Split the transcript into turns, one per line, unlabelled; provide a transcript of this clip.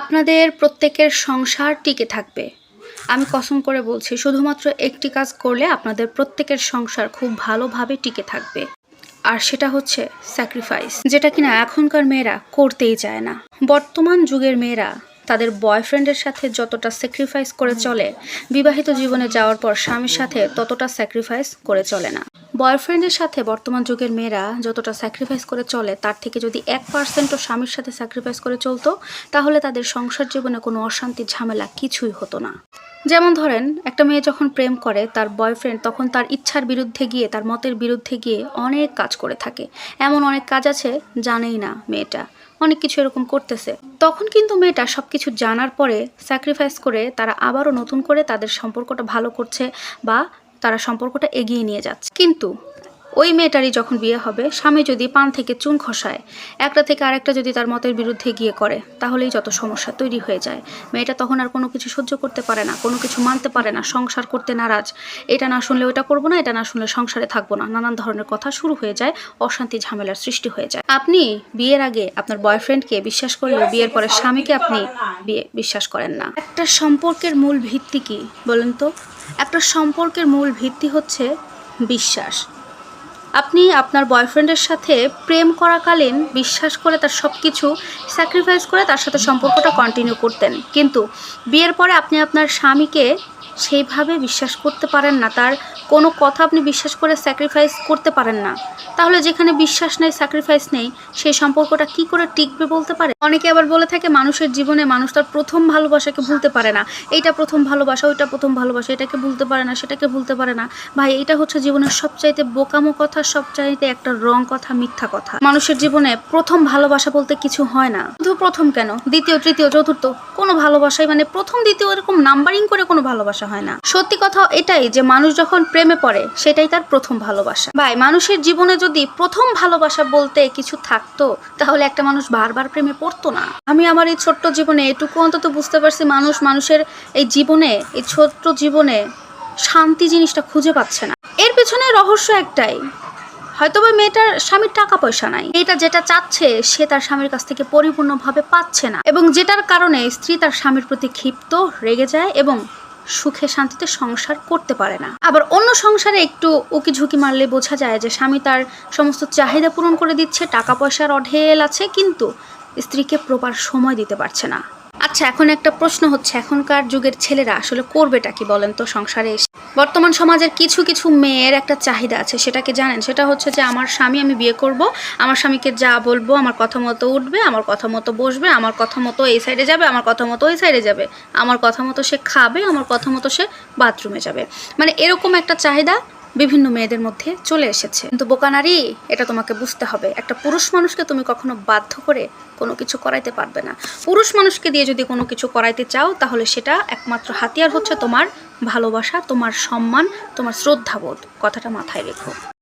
আপনাদের প্রত্যেকের সংসার টিকে থাকবে। আমি কসম করে বলছি, শুধুমাত্র একটি কাজ করলে আপনাদের প্রত্যেকের সংসার খুব ভালোভাবে টিকে থাকবে। আর সেটা হচ্ছে স্যাক্রিফাইস যেটা কিনা এখনকার মেয়েরা করতেই চায় না। বর্তমান যুগের মেয়েরা তাদের বয়ফ্রেন্ডের সাথে যতটা স্যাক্রিফাইস করে চলে, বিবাহিত জীবনে যাওয়ার পর স্বামীর সাথে ততটা স্যাক্রিফাইস করে চলে না। বয়ফ্রেন্ডের সাথে বর্তমান যুগের মেয়েরা যতটা স্যাক্রিফাইস করে চলে, তার থেকে যদি এক পার্সেন্টও স্বামীর সাথে স্যাক্রিফাইস করে চলতো, তাহলে তাদের সংসার জীবনে কোনো অশান্তি, ঝামেলা কিছুই হতো না। যেমন ধরেন, একটা মেয়ে যখন প্রেম করে, তার বয়ফ্রেন্ড তখন তার ইচ্ছার বিরুদ্ধে গিয়ে, তার মতের বিরুদ্ধে গিয়ে অনেক কাজ করে থাকে। এমন অনেক কাজ আছে, জানেই না মেয়েটা। অনেক কিছু এরকম করতেছে। তখন কিন্তু মেয়েটা সব কিছু জানার পরে স্যাক্রিফাইস করে, তারা আবারও নতুন করে তাদের সম্পর্কটা ভালো করছে বা তারা সম্পর্কটা এগিয়ে নিয়ে যাচ্ছে। কিন্তু ওই মেয়েটারই যখন বিয়ে হবে, স্বামী যদি পান থেকে চুন খসায়, একটা থেকে আরেকটা যদি তার মতের বিরুদ্ধে গিয়ে করে, তাহলেই যত সমস্যা তৈরি হয়ে যায়। মেয়েটা তখন আর কোনো কিছু সহ্য করতে পারে না, কোনো কিছু মানতে পারে না, সংসার করতে নারাজ। এটা না শুনলে ওটা করব না, এটা না শুনলে সংসারে থাকব না। নানান ধরনের কথা শুরু হয়ে যায়, অশান্তি ঝামেলার সৃষ্টি হয়ে যায়। আপনি বিয়ের আগে আপনার বয়ফ্রেন্ডকে বিশ্বাস করলেও বিয়ের পরে স্বামীকে আপনি বিয়ে বিশ্বাস করেন না। একটা সম্পর্কের মূল ভিত্তি কি বলেন তো? একটা সম্পর্কের মূল ভিত্তি হচ্ছে বিশ্বাস। আপনি আপনার বয়ফ্রেন্ডের সাথে প্রেম করাকালীন বিশ্বাস করে তার সব কিছু স্যাক্রিফাইস করে তার সাথে সম্পর্কটা কন্টিনিউ করতেন। কিন্তু বিয়ের পরে আপনি আপনার স্বামীকে সেইভাবে বিশ্বাস করতে পারেন না, তার কোনো কথা আপনি বিশ্বাস করে স্যাক্রিফাইস করতে পারেন না। তাহলে যেখানে বিশ্বাস নেই স্যাক্রিফাইস নেই, সেই সম্পর্কটা কি করে টিকবে বলতে পারে? অনেকে আবার বলে থাকে, মানুষের জীবনে মানুষ তার প্রথম ভালোবাসাকে ভুলতে পারে না। এইটা প্রথম ভালোবাসা, ওইটা প্রথম ভালোবাসা, এটাকে ভুলতে পারে না, সেটাকে ভুলতে পারে না। ভাই, এটা হচ্ছে জীবনের সবচাইতে বোকামো কথা সবচাইতে একটা রং কথা, মিথ্যা কথা। মানুষের জীবনে প্রথম ভালোবাসা বলতে কিছু হয় না। শুধু প্রথম কেন? দ্বিতীয়, তৃতীয়, চতুর্থ, কোনো ভালোবাসাই মানে প্রথম, দ্বিতীয় এরকম নাম্বারিং করে কোনো ভালোবাসা হয় না। সত্যি কথা এটাই যে মানুষ যখন প্রেমে পড়ে, সেটাই তার প্রথম ভালোবাসা। ভাই, মানুষের জীবনে যদি প্রথম ভালোবাসা বলতে কিছু থাকতো, তাহলে একটা মানুষ বারবার প্রেমে পড়তো না। আমি আমার এই ছোট্ট জীবনে এটুকু অন্তত বুঝতে পারছি, মানুষ মানুষের এই জীবনে, এই ছোট্ট জীবনে শান্তি জিনিসটা খুঁজে পাচ্ছে না। এর পেছনে রহস্য একটাই হয়তোবা মেয়েটার স্বামীর টাকা পয়সা নাই। মেয়েটা যেটা চাচ্ছে, সে তার স্বামীর কাছ থেকে পরিপূর্ণভাবে পাচ্ছে না। এবং যেটার কারণে স্ত্রী তার স্বামীর প্রতি ক্ষিপ্ত, রেগে যায় এবং সুখে শান্তিতে সংসার করতে পারে না। আবার অন্য সংসারে একটু উকি ঝুঁকি মারলে বোঝা যায় যে স্বামী তার সমস্ত চাহিদা পূরণ করে দিচ্ছে টাকা পয়সার অঢেল আছে, কিন্তু স্ত্রীকে প্রপার সময় দিতে পারছে না। আচ্ছা এখন একটা প্রশ্ন হচ্ছে, এখনকার যুগের ছেলেরা আসলে করবেটা কি বলেন তো সংসারে বর্তমান সমাজের কিছু কিছু মেয়ের একটা চাহিদা আছে, সেটাকে জানেন? সেটা হচ্ছে যে আমার স্বামী, আমি বিয়ে করব, আমার স্বামীকে যা বলব, আমার কথা মতো উঠবে, আমার কথা মতো বসবে, আমার কথা মতো এই সাইডে যাবে, আমার কথা মতো ওই সাইডে যাবে। আমার কথা মতো সে খাবে, আমার কথা মতো সে বাথরুমে যাবে। মানে এরকম একটা চাহিদা বিভিন্ন মেয়েদের মধ্যে চলে এসেছে। কিন্তু বোকানারি এটা তোমাকে বুঝতে হবে। একটা পুরুষ মানুষকে তুমি কখনো বাধ্য করে কোনো কিছু করাইতে পারবে না। পুরুষ মানুষকে দিয়ে যদি কোনো কিছু করাইতে চাও, তাহলে সেটা একমাত্র হাতিয়ার হচ্ছে তোমার ভালোবাসা, তোমার সম্মান, তোমার শ্রদ্ধাবোধ। কথাটা মাথায় রেখো।